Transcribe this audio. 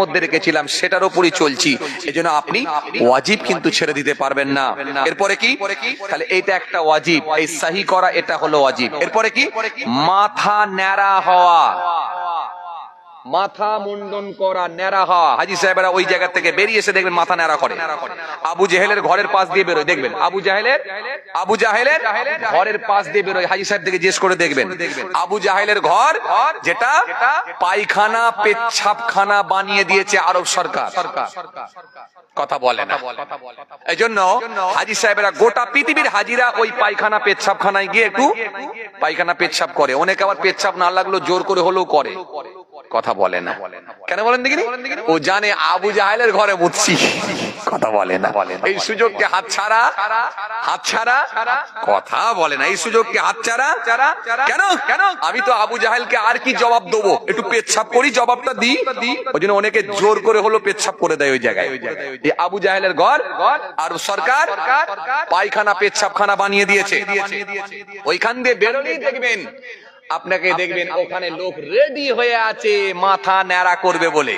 মধ্যে রেখেছিলাম, সেটার উপরই চলছি। এজন্য আপনি ওয়াজিব কিন্তু ছেড়ে দিতে পারবেন না। এরপরে কি? তাহলে এইটা একটা ওয়াজিব। এই সাহি করা, এটা হলো ওয়াজিব। এরপরে কি? মাথা ন্যাড়া হওয়া। মাথা মুন্ডন করা ন্যাড়া হওয়া। হাজি সাহেবেরা ওই জায়গা থেকে বেরিয়ে এসে দেখবেন মাথা ন্যাড়া করে। আবু জাহেলের ঘরের পাশ দিয়ে বেরোয়, দেখবেন? আবু জাহেলের আবু জাহেলের ঘরের পাশ দিয়ে বেরোয়। হাজি সাহেব থেকে জিজ্ঞেস করে দেখবেন। আবু জাহেলের ঘর যেটা পায়খানা, পেচ্ছাপখানা বানিয়ে দিয়েছে আরব সরকার। কথা বলে না। এই জন্য হাজি সাহেবেরা গোটা পৃথিবীর হাজিরা ওই পায়খানা, পেচ্ছাপখানায় গিয়ে একটু পায়খানা, পেচ্ছাপ করে। অনেকে আবার পেচ্ছাপ না লাগল জোর করে হলেও করে। কথা বলে না। কেন বলেন দেখিনি? ও জানে আবু জাহেলের ঘরে বুঝছি। কথা বলে না। এই সুযোগকে হাত ছাড়া হাত ছাড়া কথা বলে না। এই সুযোগকে হাত ছাড়া কেন? কেন আমি তো আবু জাহেলকে আর কি জবাব দেবো? একটু পেচ্ছাপ করি, জবাবটা দিই। ওই জন্য অনেকে জোর করে হলো পেচ্ছাপ করে দেয় ওই জায়গায়। এই আবু জাহেলের ঘর আর সরকার পায়খানা, পেচ্ছাপখানা বানিয়ে দিয়েছে। ওইখান দিয়ে বেরোলেই দেখবেন আপনাকে দেখবেন ওখানে লোক রেডি হয়ে আছে মাথা ন্যাড়া করবে বলে।